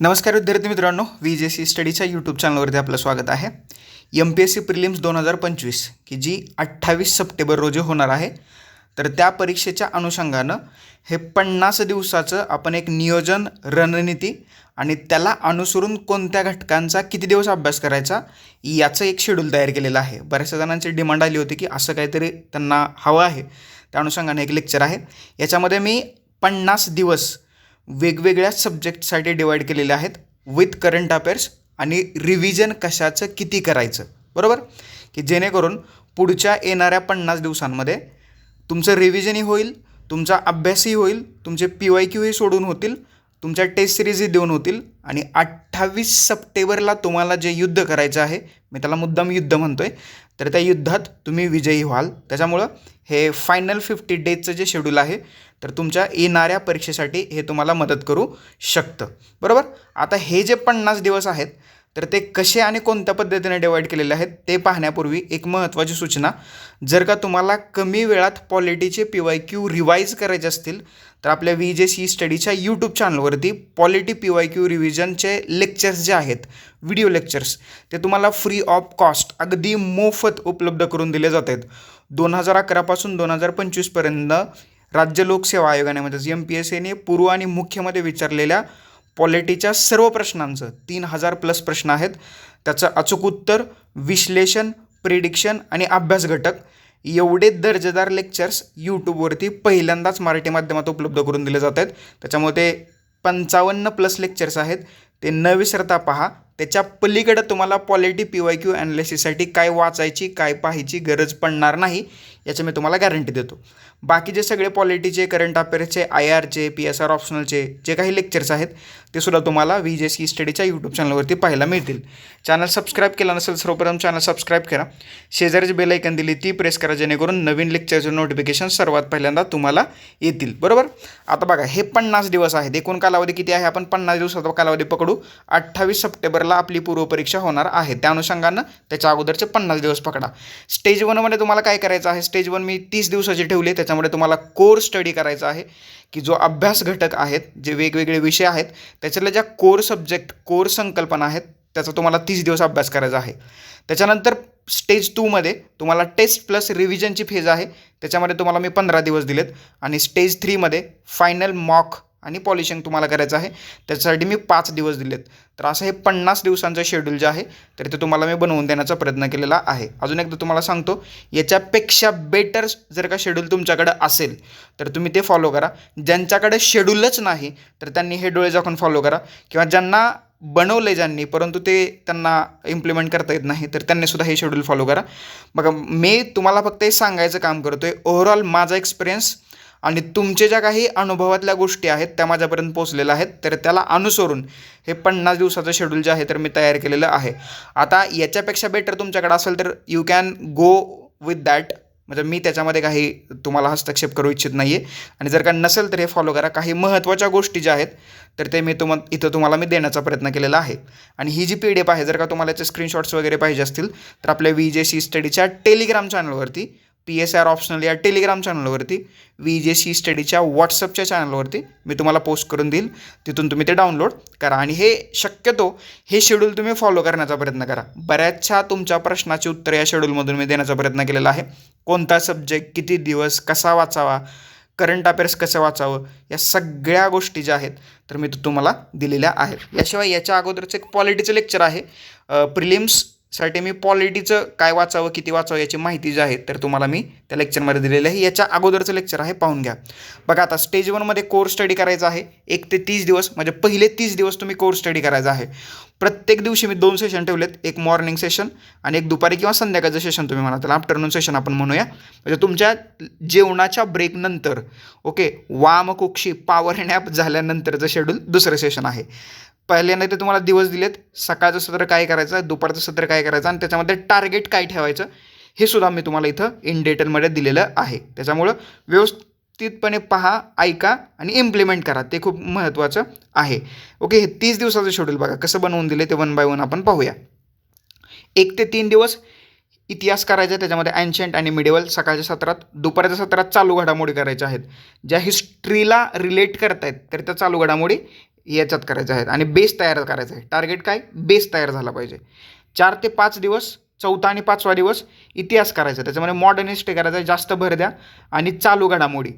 नमस्कार विद्यार्थी मित्रांनो व्ही जे सी स्टडीच्या यूट्यूब चॅनलवरती आपलं स्वागत आहे. M P S C prelims दोन हजार पंचवीस की जी अठ्ठावीस सप्टेंबर रोजी होणार आहे. तर त्या परीक्षेच्या अनुषंगानं हे पन्नास दिवसाचं आपण एक नियोजन रणनीती आणि त्याला अनुसरून कोणत्या घटकांचा किती दिवस अभ्यास करायचा याचं एक शेड्यूल तयार केलेलं आहे. बऱ्याचशा जणांची डिमांड आली होती की असं काहीतरी त्यांना हवं आहे. त्या अनुषंगाने एक लेक्चर आहे. याच्यामध्ये मी पन्नास दिवस वेगवेगळ्या सब्जेक्टसाठी डिवाईड केलेले आहेत. विथ करंट अफेअर्स आणि रिव्हिजन कशाचं किती करायचं. बरोबर? की जेणेकरून पुढच्या येणाऱ्या पन्नास दिवसांमध्ये तुमचं रिव्हिजनही होईल तुमचा अभ्यासही होईल तुमचे पी वाय क्यूही सोडून होतील तुमच्या टेस्ट सिरीजही देऊन होतील आणि अठ्ठावीस सप्टेंबरला तुम्हाला जे युद्ध करायचं आहे मी त्याला मुद्दाम युद्ध म्हणतो आहे तर त्या युद्धात तुम्ही विजयी व्हाल. त्याच्यामुळं हे फायनल फिफ्टी डेजचं जे शेड्यूल आहे तर तुमच्या येणाऱ्या परीक्षेसाठी हे तुम्हाला मदत करू शकतं. बरोबर? आता हे जे पन्नास दिवस आहेत तर ते कसे आणि कोणत्या पद्धतीने डिवाईड केलेले आहेत ते पाहण्यापूर्वी एक महत्त्वाची सूचना. जर का तुम्हाला कमी वेळात पॉलिटीचे पी वाय क्यू रिवाईज करायचे असतील तर आपल्या व्ही जे सी स्टडीच्या यूट्यूब चॅनलवरती पॉलिटी पी वाय क्यू रिव्हिजनचे लेक्चर्स जे आहेत व्हिडिओ लेक्चर्स ते तुम्हाला फ्री ऑफ कॉस्ट अगदी मोफत उपलब्ध करून दिले जात आहेत दोन हजार अकरापासून दोन हजार पंचवीसपर्यंत राज्य लोकसेवा आयोगाने म्हणजेच एम पी एस एने पूर्व आणि मुख्यमध्ये विचारलेल्या पॉलिटीच्या सर्व प्रश्नांचं तीन हजार प्लस प्रश्न आहेत. त्याचं अचूक उत्तर विश्लेषण प्रिडिक्शन आणि अभ्यास घटक. एवढे दर्जेदार लेक्चर्स यूट्यूबवरती पहिल्यांदाच मराठी माध्यमात उपलब्ध करून दिले जात आहेत. त्याच्यामुळे ते पंचावन्न प्लस लेक्चर्स आहेत. ते न विसरता पहा. त्याच्या पलीकडं तुम्हाला पॉलिटी पी वाय क्यू ॲनालिसिससाठी काय वाचायची काय पाहायची गरज पडणार नाही याची मी तुम्हाला गॅरंटी देतो. बाकीचे सगळे पॉलिटीचे करंट अफेअर्सचे आय आरचे पी एस आर ऑप्शनलचे जे काही लेक्चर्स आहेत ते सुद्धा तुम्हाला व्ही जे सी स्टडीच्या यूट्यूब चॅनलवरती पाहायला मिळतील. चॅनल सबस्क्राईब केला नसेल सर्वप्रथम चॅनल सबस्क्राईब करा. शेजारीची बेल ऐकन दिली ती प्रेस करा जेणेकरून नवीन लेक्चरचे नोटिफिकेशन सर्वात पहिल्यांदा तुम्हाला येतील. बरोबर? आता बघा हे पन्नास दिवस आहेत. एकूण कालावधी किती आहे? आपण पन्नास दिवसाचा कालावधी पकडू. अठ्ठावीस सप्टेंबरला आपली पूर्वपरीक्षा होणार आहे. त्या अनुषंगानं त्याच्या अगोदरचे पन्नास दिवस पकडा. स्टेज वनमध्ये तुम्हाला काय करायचं आहे? स्टेज वन मी तीस दिवसाचे ठेवले त्याच्यामुळे तुम्हाला कोर स्टडी करायचा आहे की जो अभ्यास घटक आहेत जे वेगवेगळे विषय आहेत त्याच्यातल्या ज्या कोर सब्जेक्ट कोर संकल्पना आहेत त्याचा तुम्हाला तीस दिवस अभ्यास करायचा आहे. त्याच्यानंतर स्टेज टूमध्ये तुम्हाला टेस्ट प्लस रिव्हिजनची फेज आहे त्याच्यामध्ये तुम्हाला मी पंधरा दिवस दिलेत. आणि स्टेज थ्रीमध्ये फायनल मॉक आणि पॉलिशिंग तुम्हाला करायचं आहे. त्याच्यासाठी मी पाच दिवस दिलेत. तर असं हे पन्नास दिवसांचं शेड्यूल जे आहे तर ते तुम्हाला मी बनवून देण्याचा प्रयत्न केलेला आहे. अजून एकदा तुम्हाला सांगतो याच्यापेक्षा बेटर जर का शेड्यूल तुमच्याकडं असेल तर तुम्ही ते फॉलो करा. ज्यांच्याकडे शेड्यूलच नाही तर त्यांनी हे डोळे झाकून फॉलो करा. किंवा ज्यांना बनवलं ज्यांनी परंतु ते त्यांना इम्प्लिमेंट करता येत नाही तर त्यांनीसुद्धा हे शेड्यूल फॉलो करा. बघा मी तुम्हाला फक्त हे सांगायचं काम करतो आहे ओव्हरऑल माझा एक्सपिरियन्स आणि तुमचे ज्या काही अनुभवातल्या गोष्टी आहेत त्या माझ्यापर्यंत पोचलेल्या आहेत तर त्याला अनुसरून हे पन्नास दिवसाचं शेड्यूल जे आहे तर मी तयार केलेलं आहे. आता याच्यापेक्षा बेटर तुमच्याकडे असेल तर you can go with that म्हणजे मी त्याच्यामध्ये काही तुम्हाला हस्तक्षेप करू इच्छित नाही आहे आणि जर का नसेल तर हे फॉलो करा. काही महत्त्वाच्या गोष्टी ज्या आहेत तर ते मी तुम्हा इथं तुम्हाला मी देण्याचा प्रयत्न केलेला आहे. आणि ही जी पी डी एफ आहे जर का तुम्हाला याचे स्क्रीनशॉट्स वगैरे पाहिजे असतील तर आपल्या व्ही जे सी स्टडीच्या टेलिग्राम चॅनलवरती पी एस आर ऑप्शनल या टेलिग्राम चॅनलवरती व्ही जे सी स्टडीच्या व्हॉट्सअपच्या चॅनलवरती मी तुम्हाला पोस्ट करून देईल. तिथून तुम्ही ते डाउनलोड करा. आणि हे शक्यतो हे शेड्यूल तुम्ही फॉलो करण्याचा प्रयत्न करा. बऱ्याचशा तुमच्या प्रश्नाची उत्तर या शेड्यूलमधून मी देण्याचा प्रयत्न केलेला आहे. कोणता सब्जेक्ट किती दिवस कसा वाचावा करंट अफेअर्स कसं वाचावं या सगळ्या गोष्टी ज्या आहेत तर मी तो तुम्हाला दिलेल्या आहेत. याशिवाय याच्या अगोदरचं एक पॉलिटीचं लेक्चर आहे. प्रिलिम्स साठी मी पॉलिटीचं काय वाचावं किती वाचावं याची माहिती जी आहे तर तुम्हाला मी त्या लेक्चरमध्ये दिलेलं आहे. याच्या अगोदरचं लेक्चर आहे पाहून घ्या. बघा आता स्टेज वनमध्ये कोर्स स्टडी करायचा आहे. एक ते तीस दिवस म्हणजे पहिले तीस दिवस तुम्ही कोर्स स्टडी करायचा आहे. प्रत्येक दिवशी मी दोन सेशन ठेवलेत. एक मॉर्निंग सेशन आणि एक दुपारी किंवा संध्याकाळचं सेशन तुम्ही म्हणा त्याला आफ्टरनून सेशन आपण म्हणूया. म्हणजे तुमच्या जेवणाच्या ब्रेकनंतर ओके वामकुक्षी पॉवर नॅप झाल्यानंतरचं शेड्यूल दुसरं सेशन आहे. पहिल्यांदा ते तुम्हाला दिवस दिलेत सकाळचं सत्र काय करायचं दुपारचं सत्र काय करायचं आणि त्याच्यामध्ये टार्गेट काय ठेवायचं हे सुद्धा मी तुम्हाला इथं इन डिटेलमध्ये दिलेलं आहे. त्याच्यामुळं व्यवस्थितपणे पहा ऐका आणि इम्प्लिमेंट करा. ते खूप महत्त्वाचं आहे. ओके हे तीस दिवसाचं शेड्यूल बघा. कसं बनवून दिले ते वन बाय वन आपण पाहूया. एक ते तीन दिवस इतिहास करायचा त्याच्यामध्ये अँशंट आणि मिडिवल सकाळच्या सत्रात दुपारच्या सत्रात चालू घडामोडी करायच्या आहेत. ज्या हिस्ट्रीला रिलेट करतायत तर त्या चालू घडामोडी याच्यात करायचे आहेत. आणि बेस तयार करायचं आहे टार्गेट काय? बेस तयार झाला पाहिजे. चार ते पाच दिवस चौथा आणि पाचवा दिवस इतिहास करायचा. त्याच्यामध्ये मॉडर्न हिस्ट्री करायचा आहे. जास्त भर द्या. आणि चालू घडामोडी.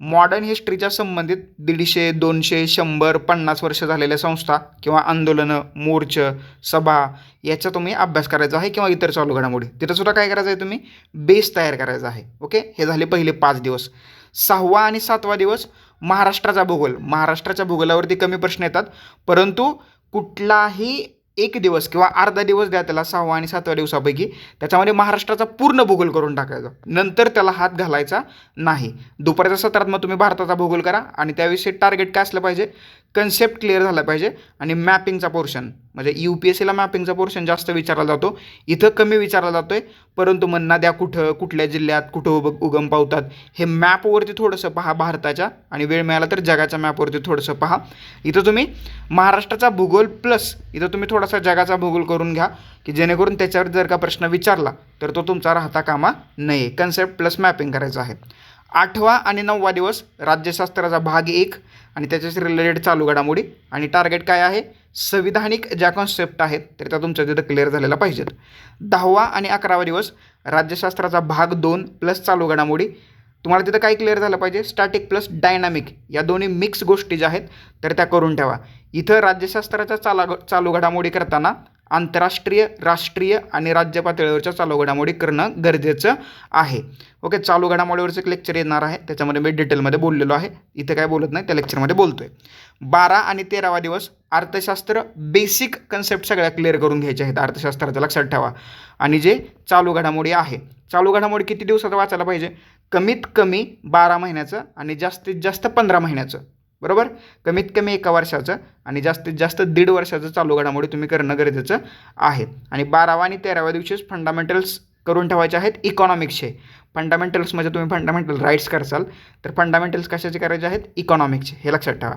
मॉडर्न हिस्ट्रीच्या संबंधित दीडशे दोनशे शंभर पन्नास वर्ष झालेल्या संस्था किंवा आंदोलनं मोर्च सभा याचा तुम्ही अभ्यास करायचा आहे किंवा इतर चालू घडामोडी. तिथंसुद्धा काय करायचं आहे तुम्ही? बेस तयार करायचा आहे. ओके हे झाले पहिले पाच दिवस. सहावा आणि सातवा दिवस महाराष्ट्राचा भूगोल. महाराष्ट्राच्या भूगोलावरती कमी प्रश्न येतात. परंतु कुठलाही एक दिवस किंवा अर्धा दिवस द्या त्याला सहावा आणि सातव्या दिवसापैकी. त्याच्यामध्ये महाराष्ट्राचा पूर्ण भूगोल करून टाकायचा. नंतर त्याला हात घालायचा नाही. दुपारच्या सत्रात मग तुम्ही भारताचा भूगोल करा आणि त्याविषयी टार्गेट काय असलं पाहिजे? कन्सेप्ट क्लिअर झाला पाहिजे. आणि मॅपिंगचा पोर्शन म्हणजे यू पी एस सीला मॅपिंगचा पोर्शन जास्त विचारला जातो. इथं कमी विचारला जातो आहे परंतु मग नद्या कुठं कुठल्या जिल्ह्यात कुठं उग उगम पावतात. हे मॅपवरती थोडंसं पहा भारताच्या. आणि वेळ मिळाला तर जगाच्या मॅपवरती थोडंसं पहा. इथं तुम्ही महाराष्ट्राचा भूगोल प्लस इथं तुम्ही थोडासा जगाचा भूगोल करून घ्या. की जेणेकरून त्याच्यावर जर का प्रश्न विचारला तर तो तुमचा राहता कामा नये. कन्सेप्ट प्लस मॅपिंग करायचं आहे. आठवा आणि नववा दिवस राज्यशास्त्राचा भाग एक आणि त्याच्याशी रिलेटेड चालू घडामोडी. आणि टार्गेट काय आहे? संविधानिक ज्या कॉन्सेप्ट आहेत तर त्या तुमच्या तिथं क्लिअर झालेल्या पाहिजेत. दहावा आणि अकरावा दिवस राज्यशास्त्राचा भाग दोन प्लस चालू घडामोडी. तुम्हाला तिथं काय क्लिअर झालं पाहिजे? स्टॅटिक प्लस डायनामिक या दोन्ही मिक्स गोष्टी ज्या आहेत तर त्या करून ठेवा. इथं राज्यशास्त्राच्या चाला चालू घडामोडी करताना आंतरराष्ट्रीय राष्ट्रीय आणि राज्य पातळीवरच्या चालू घडामोडी करणं गरजेचं आहे. ओके चालू घडामोडीवरचं एक लेक्चर येणार आहे. त्याच्यामध्ये मी डिटेलमध्ये बोललेलो आहे. इथे काय बोलत नाही त्या लेक्चरमध्ये बोलतो आहे बारा आणि तेरावा दिवस अर्थशास्त्र बेसिक कन्सेप्ट सगळ्या क्लिअर करून घ्यायचे आहेत. अर्थशास्त्राचं लक्षात ठेवा. आणि जे चालू घडामोडी आहे चालू घडामोडी किती दिवसात वाचायला पाहिजे? कमीत कमी बारा महिन्याचं आणि जास्तीत जास्त पंधरा महिन्याचं. बरोबर? कमीत कमी एका वर्षाचं आणि जास्तीत जास्त दीड वर्षाचं चालू घडामोडी तुम्ही करणं गरजेचं आहे. आणि बारावा आणि तेराव्या दिवशीच फंडामेंटल्स करून ठेवायचे आहेत इकॉनॉमिक्सचे फंडामेंटल्स म्हणजे तुम्ही फंडामेंटल राईट्स करसाल तर फंडामेंटल्स कशाचे करायचे आहेत? इकॉनॉमिक्सचे हे लक्षात ठेवा.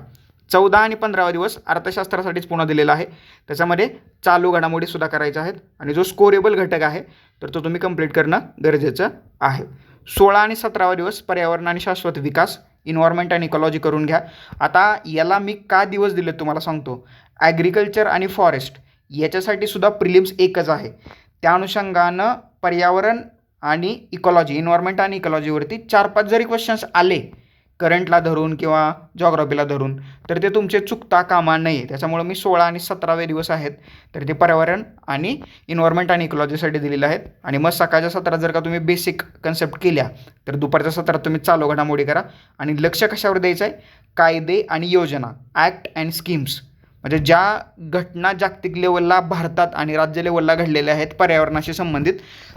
चौदा आणि पंधरावा दिवस अर्थशास्त्रासाठीच पुन्हा दिलेला आहे. त्याच्यामध्ये चालू घडामोडीसुद्धा करायच्या आहेत आणि जो स्कोरेबल घटक आहे तर तो तुम्ही कंप्लीट करणं गरजेचं आहे. सोळा आणि सतरावा दिवस पर्यावरण आणि शाश्वत विकास इन्व्हायरमेंट आणि इकॉलॉजी करून घ्या. आता याला मी का दिवस दिले तुम्हाला सांगतो. ॲग्रिकल्चर आणि फॉरेस्ट याच्यासाठी सुद्धा प्रिलिम्स एकच आहे. त्या अनुषंगानं पर्यावरण आणि इकॉलॉजी इन्व्हायरमेंट आणि इकॉलॉजीवरती चार पाच जरी क्वेश्चन्स आले करंटला धरून किंवा जॉग्रॉफीला धरून तर ते तुमचे चुकता कामा नये. त्याच्यामुळं मी सोळा आणि सतरावे दिवस आहेत. तर ते पर्यावरण आणि इन्व्हायरमेंट आणि इकॉलॉजीसाठी दिलेले आहेत. आणि मग सकाळच्या सत्रात जर का तुम्ही बेसिक कन्सेप्ट केल्या तर दुपारच्या सत्रात तुम्ही चालू घडामोडी करा. आणि लक्ष कशावर द्यायचं आहे? कायदे आणि योजना ॲक्ट अँड स्कीम्स म्हणजे ज्या घटना जागतिक लेवलला भारतात आणि राज्य लेवलला घडलेल्या आहेत पर्यावरणाशी संबंधित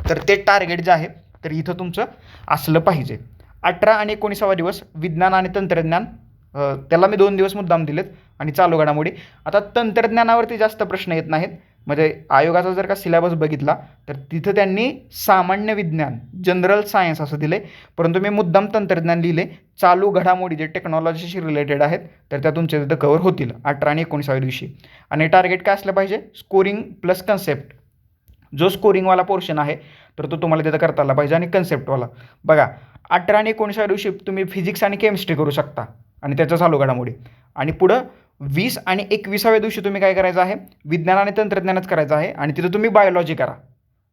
तर ते टार्गेट जे आहे तर इथं तुमचं असलं पाहिजे. अठरा आणि एकोणीसावा दिवस विज्ञान आणि तंत्रज्ञान त्याला मी दोन दिवस मुद्दाम दिलेत आणि चालू घडामोडी. आता तंत्रज्ञानावरती जास्त प्रश्न येत नाहीत. म्हणजे आयोगाचा जर का सिलेबस बघितला तर तिथं त्यांनी सामान्य विज्ञान जनरल सायन्स असं दिले परंतु मी मुद्दाम तंत्रज्ञान लिहिले. चालू घडामोडी जे टेक्नॉलॉजीशी रिलेटेड आहेत तर त्या तुमच्या तिथं कवर होतील अठरा आणि एकोणीसाव्या दिवशी. आणि टार्गेट काय असलं पाहिजे? स्कोरिंग प्लस कन्सेप्ट जो स्कोरिंगवाला पोर्शन आहे तर तो तुम्हाला तिथं करता आला पाहिजे आणि कन्सेप्टवाला बघा अठरा आणि एकोणीसाव्या दिवशी तुम्ही फिजिक्स आणि केमिस्ट्री करू शकता. आणि त्याचं चालू घडामोडी. आणि पुढं वीस आणि एकविसाव्या दिवशी तुम्ही काय करायचं आहे? विज्ञान आणि तंत्रज्ञानच करायचं आहे आणि तिथं तुम्ही बायोलॉजी करा.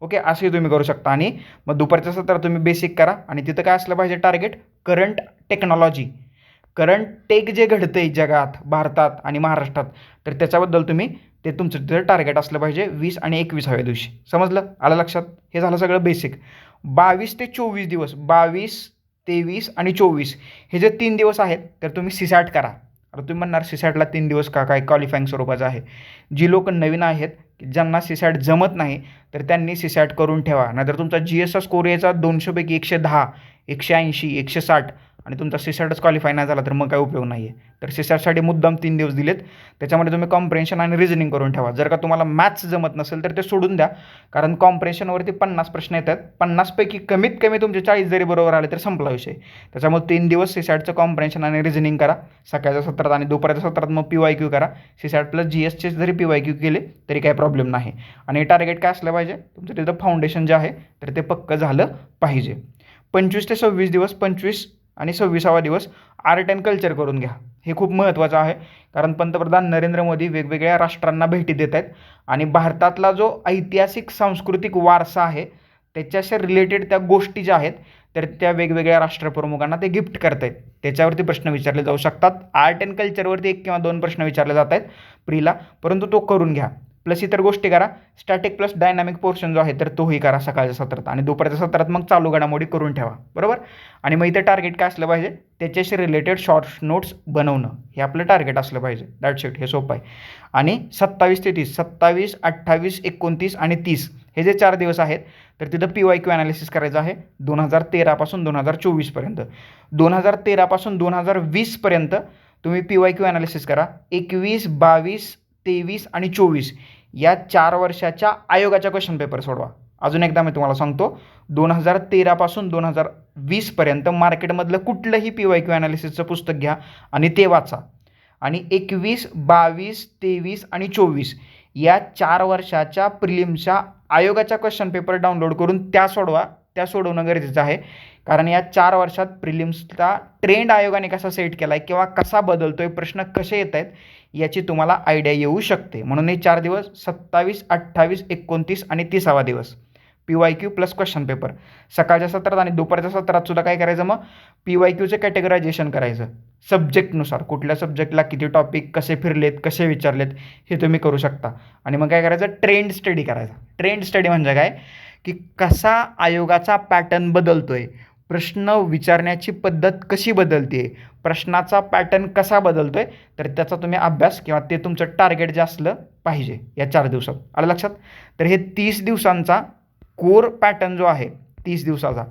ओके असंही तुम्ही करू शकता. आणि मग दुपारच्या सत्रात तुम्ही बेसिक करा. आणि तिथं काय असलं पाहिजे target current technology current tech जे घडतं आहे जगात भारतात आणि महाराष्ट्रात तर त्याच्याबद्दल तुम्ही ते तुमचं तिथं टार्गेट असलं पाहिजे वीस आणि एकविसाव्या दिवशी. समजलं? आलं लक्षात? हे झालं सगळं बेसिक बावीस ते चोवीस दिवस बावीस तेवीस आणि चोवीस हे जे तीन दिवस आहेत तर तुम्ही सिसॅट करा. आता तुम्ही म्हणणार सिसॅटला तीन दिवस का काय क्वालिफाईंग स्वरूपाचं आहे? जी लोक नवीन आहेत की ज्यांना सिसॅट जमत नाही तर त्यांनी सिसॅट करून ठेवा. नाहीतर तुमचा जी एसचा स्कोर यायचा दोनशेपैकी एकशे दहा एकशे ऐंशी एकशे साठ. आणि तुमचा सीसॅटच क्वालिफाय नाही झाला तर मग काय उपयोग नाही आहे तर सीसॅटसाठी मुद्दाम तीन दिवस दिलेत. त्याच्यामध्ये तुम्ही कॉम्प्रेन्शन आणि रिझनिंग करून ठेवा. जर का तुम्हाला मॅथ्स जमत नसेल तर ते सोडून द्या. कारण कॉम्प्रेन्शनवरती पन्नास प्रश्न येतात. पन्नासपैकी कमीत कमी तुमचे चाळीस जरी बरोबर आले तर संपला विषय. त्याच्यामुळे तीन दिवस सीसॅटचं कॉम्प्रेन्शन आणि रिझनिंग करा. सकाळच्या सत्रात आणि दुपारच्या सत्रात मग पी वाय क्यू करा. सीसॅट प्लस जी एसचे जरी पी वाय क्यू केले तरी काही प्रॉब्लेम नाही. आणि टार्गेट काय असलं पाहिजे? तुमचं तिथं फाउंडेशन जे आहे तर ते पक्कं झालं पाहिजे. पंचवीस ते सव्वीस दिवस पंचवीस आणि सव्वीसावा दिवस आर्ट अँड कल्चर करून घ्या. हे खूप महत्त्वाचं आहे. कारण पंतप्रधान नरेंद्र मोदी वेगवेगळ्या राष्ट्रांना भेटी देत आहेत आणि भारतातला जो ऐतिहासिक सांस्कृतिक वारसा आहे त्याच्याशी रिलेटेड त्या गोष्टी ज्या आहेत तर त्या वेगवेगळ्या राष्ट्रप्रमुखांना ते गिफ्ट करत आहेत. त्याच्यावरती प्रश्न विचारले जाऊ शकतात. आर्ट अँड कल्चरवरती एक किंवा दोन प्रश्न विचारले जात आहेत प्रीला परंतु तो करून घ्या. प्लस इतर गोष्टी करा. स्टॅटिक प्लस डायनामिक पोर्शन जो आहे तर तोही करा सकाळच्या सत्रात. आणि दुपारच्या सत्रात मग चालू घडामोडी करून ठेवा. बरोबर? आणि मग इथं टार्गेट काय असलं पाहिजे? त्याच्याशी रिलेटेड शॉर्ट नोट्स बनवणं. हे आपलं टार्गेट असलं पाहिजे. दॅट शेट हे सोपं आहे. आणि सत्तावीस ते तीस. सत्तावीस अठ्ठावीस एकोणतीस आणि तीस. हे जे चार दिवस आहेत तर तिथं पी वाय क्यू ॲनालिसिस करायचं आहे. दोन हजार तेरापासून दोन हजार चोवीसपर्यंत दोन हजार तेरापासून दोन हजार वीसपर्यंत तुम्ही पी वाय क्यू ॲनालिसिस करा. एकवीस बावीस तेवीस आणि चोवीस या चार वर्षाच्या आयोगाच्या क्वेश्चन पेपर सोडवा. अजून एकदा मी तुम्हाला सांगतो दोन हजार तेरापासून दोन हजार वीसपर्यंत मार्केटमधलं कुठलंही पी वाय क्यू ॲनालिसिसचं पुस्तक घ्या आणि ते वाचा. आणि एकवीस बावीस तेवीस आणि चोवीस या चार वर्षाच्या प्रिलिम्सच्या आयोगाच्या क्वेश्चन पेपर डाउनलोड करून त्या सोडवा. त्या सोडवणं गरजेचं आहे. कारण या चार वर्षात प्रिलिम्सचा ट्रेंड आयोगाने कसा सेट केला आहे किंवा कसा बदलतो आहे प्रश्न कसे येत आहेत याची तुम्हाला आयडिया येऊ शकते. म्हणून हे चार दिवस सत्तावीस अठ्ठावीस एकोणतीस आणि तिसावा दिवस. P Y Q plus question paper. सकाळच्या सत्रात आणि दुपारच्या सत्रात सुद्धा काय करायचं मग? पी वाय क्यूचं कॅटेगरायझेशन करायचं. सब्जेक्टनुसार कुठल्या सब्जेक्टला किती टॉपिक कसे फिरलेत कसे विचारलेत हे तुम्ही करू शकता. आणि मग काय करायचं? ट्रेंड स्टडी करायचा. ट्रेंड स्टडी म्हणजे काय? की कसा आयोगाचा पॅटर्न बदलतो आहे प्रश्न विचारण्याची पद्धत कशी बदलते? आहे प्रश्नाचा पॅटर्न कसा बदलतो आहे तर त्याचा तुम्ही अभ्यास किंवा ते तुमचं टार्गेट जे असलं पाहिजे या चार दिवसात. आलं लक्षात? तर हे तीस दिवसांचा कोर पॅटर्न जो आहे तीस दिवसाचा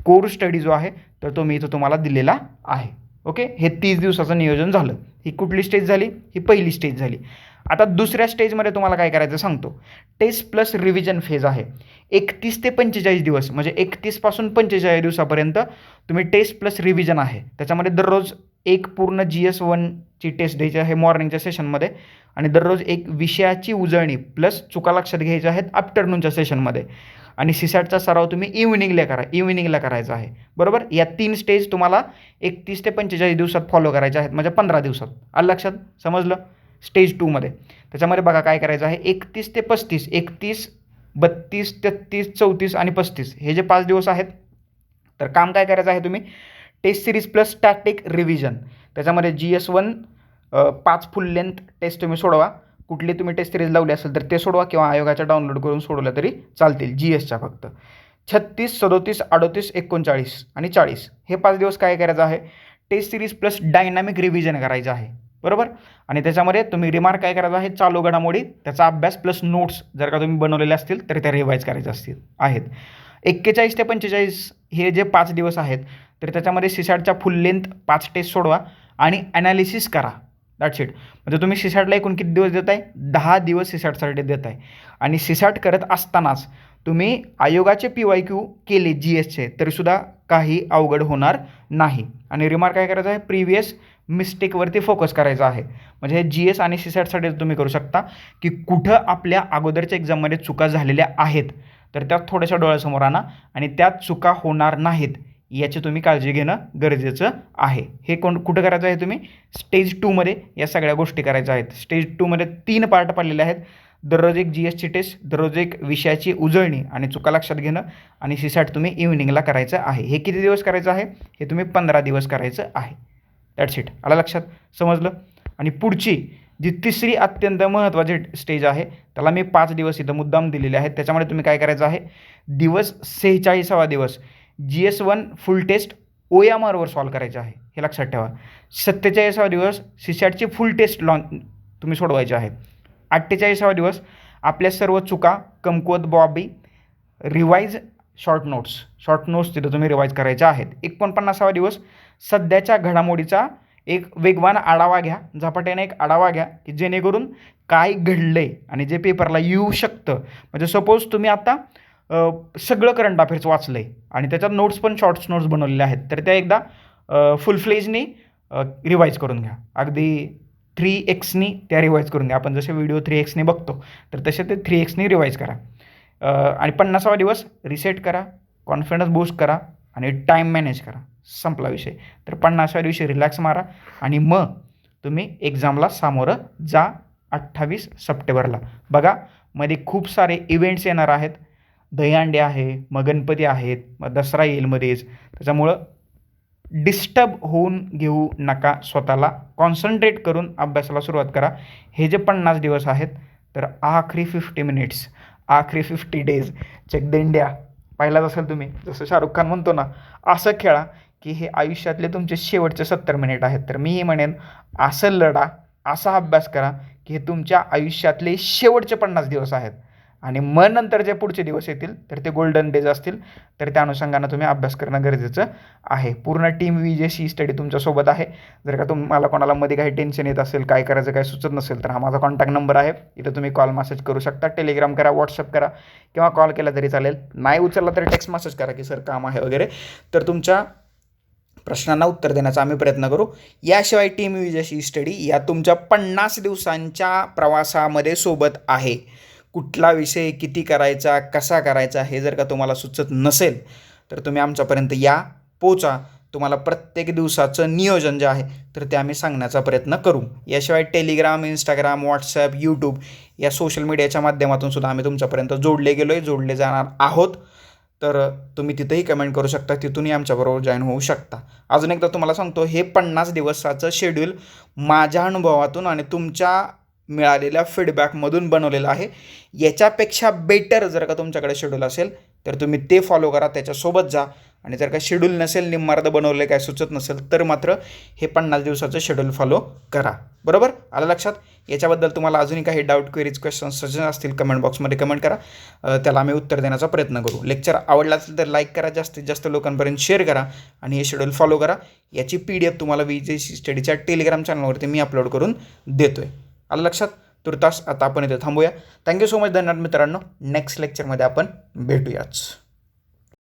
कोर स्टडी जो आहे तर तो मी इथं तुम्हाला दिलेला आहे. ओके? हे तीस दिवसाचं नियोजन झालं. ही कुठली स्टेज झाली? ही पहिली स्टेज झाली. आता दुसऱ्या स्टेजमध्ये तुम्हाला काय करायचं सांगतो. टेस्ट प्लस रिव्हिजन फेज आहे. एकतीस ते पंचेचाळीस दिवस म्हणजे एकतीसपासून पंचेचाळीस दिवसापर्यंत तुम्ही टेस्ट प्लस रिव्हिजन आहे. त्याच्यामध्ये दररोज एक पूर्ण जी एस वनची टेस्ट द्यायची आहे मॉर्निंगच्या सेशनमध्ये आणि दररोज एक विषयाची उजळणी प्लस चुका लक्षात घ्यायच्या आहेत आफ्टरनूनच्या सेशनमध्ये आणि सीसॅटचा सराव तुम्ही इव्हिनिंगला करा इव्हिनिंगला करायचा आहे. बरोबर? या तीन स्टेज तुम्हाला एकतीस ते पंचेचाळीस दिवसात फॉलो करायचे आहेत. म्हणजे पंधरा दिवसात. आलं लक्षात? समजलं? स्टेज टूमध्ये त्याच्यामध्ये बघा काय करायचं आहे? एकतीस ते पस्तीस. एकतीस बत्तीस तेहत्तीस चौतीस आणि पस्तीस. हे जे पाच दिवस आहेत तर काम काय करायचं आहे तुम्ही? Test series plus static revision त्याच्यामध्ये जी एस वन पाच फुल लेंथ टेस्ट तुम्ही सोडवा. कुठली तुम्ही टेस्ट सिरीज लावली असेल तर ते सोडवा किंवा आयोगाच्या डाउनलोड करून सोडवल्या तरी चालतील. जी एसच्या फक्त. छत्तीस सदोतीस अडोतीस एकोणचाळीस आणि चाळीस. हे पाच दिवस काय करायचं आहे? Test series plus dynamic revision करायचं आहे. बरोबर? आणि त्याच्यामध्ये तुम्ही रिमार्क काय करायचा आहे? चालू घडामोडी त्याचा अभ्यास प्लस नोट्स जर का तुम्ही बनवलेले असतील तर त्या रिवाईज करायच्या असतील आहेत. एक्केचाळीस ते पंचेचाळीस हे जे पाच दिवस आहेत तर त्याच्यामध्ये सिसॅटच्या फुल लेंथ पाच टेस्ट सोडवा आणि ॲनालिसिस करा. दॅट्स इट म्हणजे तुम्ही सिसॅटला एकूण किती दिवस देत आहे दहा दिवस सिसॅटसाठी देत आहे आणि सिसॅट करत असतानाच तुम्ही आयोगाचे पी वाय क्यू केले जी एसचे तरीसुद्धा काही अवघड होणार नाही. आणि रिमार्क काय करायचं आहे? प्रिव्हियस मिस्टेकवरती फोकस करायचा आहे. म्हणजे हे जी एस आणि सिसॅटसाठी तुम्ही करू शकता की कुठं आपल्या अगोदरच्या एक्झाममध्ये चुका झालेल्या आहेत. तर त्या थोड्याशा डोळ्यासमोर आणा आणि त्यात चुका होणार नाहीत. याची तुम्ही काळजी घेणं गरजेचं आहे. हे कोण कुठं करायचं आहे तुम्ही? स्टेज टूमध्ये या सगळ्या गोष्टी करायच्या आहेत. स्टेज टूमध्ये तीन पार्ट पडलेले आहेत. दररोज एक जी एसची टेस्ट दररोज एक विषयाची उजळणी आणि चुका लक्षात घेणं आणि सीसॅट तुम्ही इव्हिनिंगला करायचं आहे. हे किती दिवस करायचं आहे? हे तुम्ही पंधरा दिवस करायचं आहे. दॅट्स इट आला लक्षात? समजलं? आणि पुढची जी तिसरी अत्यंत महत्त्वाची स्टेज आहे त्याला मी पाच दिवस इथं मुद्दाम दिलेले आहेत. त्याच्यामुळे तुम्ही काय करायचं आहे? दिवस सेहेचाळीसावा दिवस. G S one full test O M आरवर solve करायचं आहे. हे लक्षात ठेवा. सत्तेचाळीसावा दिवस सीसॅटची फुल टेस्ट लॉन्च तुम्ही सोडवायचे आहे. अठ्ठेचाळीसावा दिवस आपल्या सर्व चुका कमकुवत Bobby revise short notes short notes तिथं तुम्ही रिवाईज करायच्या आहेत. एकोणपन्नासावा दिवस सध्याच्या घडामोडीचा एक वेगवान आढावा घ्या. झपाट्याने एक आढावा घ्या की जेणेकरून काय घडलं आहे आणि जे पेपरला येऊ शकतं. म्हणजे सपोज तुम्ही आता सगळं करंट अफेअर्स वाचलं आहे आणि त्याच्यात नोट्स पण शॉर्ट्स नोट्स बनवलेल्या आहेत. तर त्या एकदा फुल फ्लेजनी रिवाईज करून घ्या. अगदी थ्री एक्सनी त्या रिवाईज करून घ्या. आपण जसे व्हिडिओ थ्री एक्सनी बघतो तर तसे ते थ्री एक्सनी रिवाईज करा. आणि पन्नासावा दिवस रिसेट करा कॉन्फिडन्स बूस्ट करा आणि टाईम मॅनेज करा. संपला विषय. तर पन्नासाव्या दिवशी रिलॅक्स मारा आणि मग तुम्ही एक्झामला सामोरं जा अठ्ठावीस सप्टेंबरला. बघा मध्ये खूप सारे इव्हेंट्स येणार आहेत. दहीहंडी आहे मग गणपती आहेत मग दसरा येईल मध्येच त्याच्यामुळं डिस्टर्ब होऊन घेऊ नका स्वतःला. कॉन्सन्ट्रेट करून अभ्यासाला सुरुवात करा. हे जे पन्नास दिवस आहेत तर आखरी फिफ्टी मिनिट्स आखरी fifty days check the India पाहिलाच असेल तुम्ही जसं शाहरुख खान म्हणतो ना असं खेळा की हे आयुष्यातले तुमचे शेवटचे सत्तर मिनिट आहेत. तर मीही म्हणेन असं लढा असा अभ्यास करा की हे तुमच्या आयुष्यातले शेवटचे पन्नास दिवस आहेत. आणि मग नंतर जे पुढचे दिवस येतील तर ते गोल्डन डेज असतील. तर त्या अनुषंगानं तुम्ही अभ्यास करणं गरजेचं आहे. पूर्ण team V J C study तुमच्यासोबत आहे. जर का तुम्हाला कोणाला मध्ये काही टेन्शन येत असेल काय करायचं काय सुचत नसेल तर हा माझा कॉन्टॅक्ट नंबर आहे. इथं तुम्ही कॉल मेसेज करू शकता. टेलिग्राम करा व्हॉट्सअप करा किंवा कॉल केला तरी चालेल. नाही उचलला तरी टेक्स्ट मेसेज करा की सर काम आहे वगैरे. तर तुमच्या प्रश्नांना उत्तर देण्याचा आम्ही प्रयत्न करू. याशिवाय टीम विजयशी स्टडी या तुमच्या पन्नास दिवसांच्या प्रवासामध्ये सोबत आहे. कुठला विषय किती करायचा कसा करायचा हे जर का तुम्हाला सुचत नसेल तर तुम्ही आमच्यापर्यंत या पोचा. तुम्हाला प्रत्येक दिवसाचं नियोजन जे आहे तर ते आम्ही सांगण्याचा प्रयत्न करू. याशिवाय टेलिग्राम इंस्टाग्राम व्हॉट्सॲप यूट्यूब या सोशल मीडियाच्या माध्यमातून सुद्धा आम्ही तुमच्यापर्यंत जोडले गेलो आहे जोडले जाणार आहोत. तर तुम्ही तिथंही कमेंट करू शकता तिथूनही आमच्याबरोबर जॉईन होऊ शकता. अजून एकदा तुम्हाला सांगतो हे पन्नास दिवसाचं शेड्यूल माझ्या अनुभवातून आणि तुमच्या मिळालेल्या फीडबॅकमधून बनवलेलं आहे. याच्यापेक्षा बेटर जर का तुमच्याकडे शेड्यूल असेल तर तुम्ही ते फॉलो करा त्याच्यासोबत जा. आणि जर का शेड्यूल नसेल निम्मार्ध बनवले काय सुचत नसेल तर मात्र हे पन्नास दिवसाचं शेड्यूल फॉलो करा. बरोबर? आलं लक्षात? याच्याबद्दल तुम्हाला अजूनही काही डाऊट क्वेरीज क्वेश्चन्स सजेशन असतील कमेंट बॉक्समध्ये कमेंट करा. त्याला आम्ही उत्तर देण्याचा प्रयत्न करू. लेक्चर आवडला असेल तर लाईक करा जास्तीत जास्त लोकांपर्यंत शेअर करा आणि हे शेड्यूल फॉलो करा. याची पी डी एफ तुम्हाला वी जे स्टडीच्या टेलिग्राम चॅनलवरती मी अपलोड करून देतो आहे आलं लक्षात? तुर्तास आता आपण इथे थांबूया. थँक्यू सो मच धन्यवाद मित्रांनो. नेक्स्ट लेक्चरमध्ये आपण भेटूयाच.